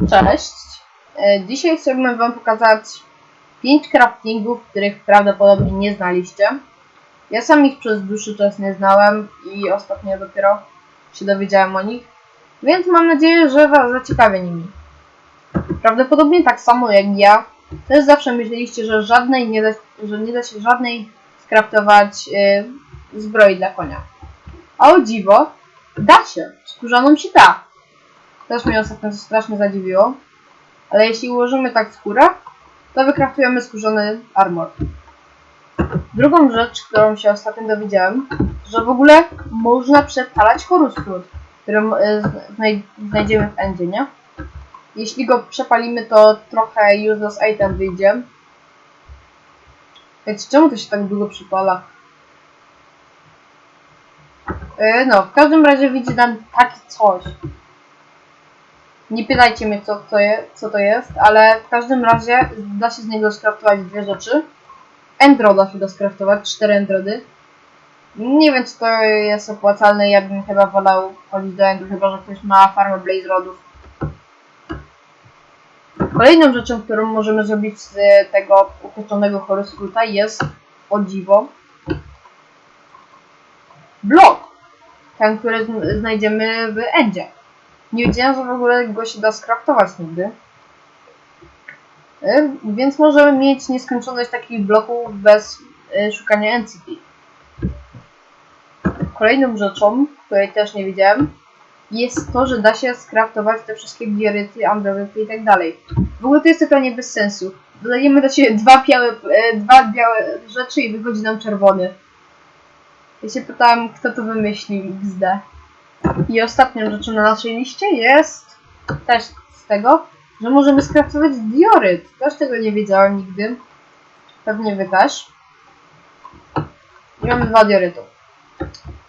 Cześć! E, Dzisiaj chciałbym Wam pokazać 5 craftingów, których prawdopodobnie nie znaliście. Ja sam ich przez dłuższy czas nie znałem i ostatnio dopiero się dowiedziałem o nich, więc mam nadzieję, że Was zaciekawię nimi. Prawdopodobnie tak samo jak ja, też zawsze myśleliście, że żadnej nie da, że nie da się żadnej skraftować e, zbroi dla konia. A o dziwo, da się! Skórzaną się da! Też mnie ostatnio strasznie zadziwiło. Ale jeśli ułożymy tak skórę, to wykraftujemy skórzany armor. Drugą rzecz, którą się ostatnio dowiedziałem, że w ogóle można przepalać chorus który znaj- znajdziemy w endzie, nie? Jeśli go przepalimy, to trochę useless item wyjdzie. Więc czemu to się tak długo przypala? E, No, w każdym razie widzi nam takie coś. Nie pytajcie mnie, co to, je, co to jest, ale w każdym razie da się z niego skraftować dwie rzeczy. Endro da się go skraftować, cztery endrody. Nie wiem, czy to jest opłacalne, ja bym chyba wolał chodzić do endu, chyba że ktoś ma farmę Blaze Rodów. Kolejną rzeczą, którą możemy zrobić z tego upieczonego horoskruta jest, o dziwo, blok. Ten, który zn- znajdziemy w endzie. Nie wiedziałem, że w ogóle go się da skraftować nigdy. Y, Więc możemy mieć nieskończoność takich bloków bez y, szukania NCP. Kolejną rzeczą, której też nie wiedziałem, jest to, że da się skraftować te wszystkie dioryty, androryty i tak dalej. W ogóle to jest totalnie bez sensu. Dodajemy do siebie dwa białe, y, dwa białe rzeczy i wychodzi nam czerwony. Ja się pytałem, kto to wymyślił XD. I ostatnią rzeczą na naszej liście jest też z tego, że możemy skraftować dioryt. Też tego nie wiedziałem nigdy. Pewnie wy też. I mamy dwa diorytu.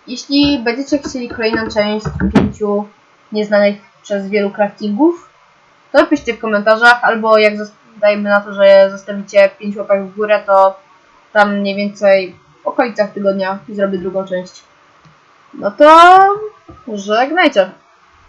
Jeśli będziecie chcieli kolejną część pięciu nieznanych przez wielu craftingów, to piszcie w komentarzach, albo jak dajmy na to, że zostawicie 5 łapek w górę, to tam mniej więcej w okolicach tygodnia zrobię drugą część. No to żegnajcie.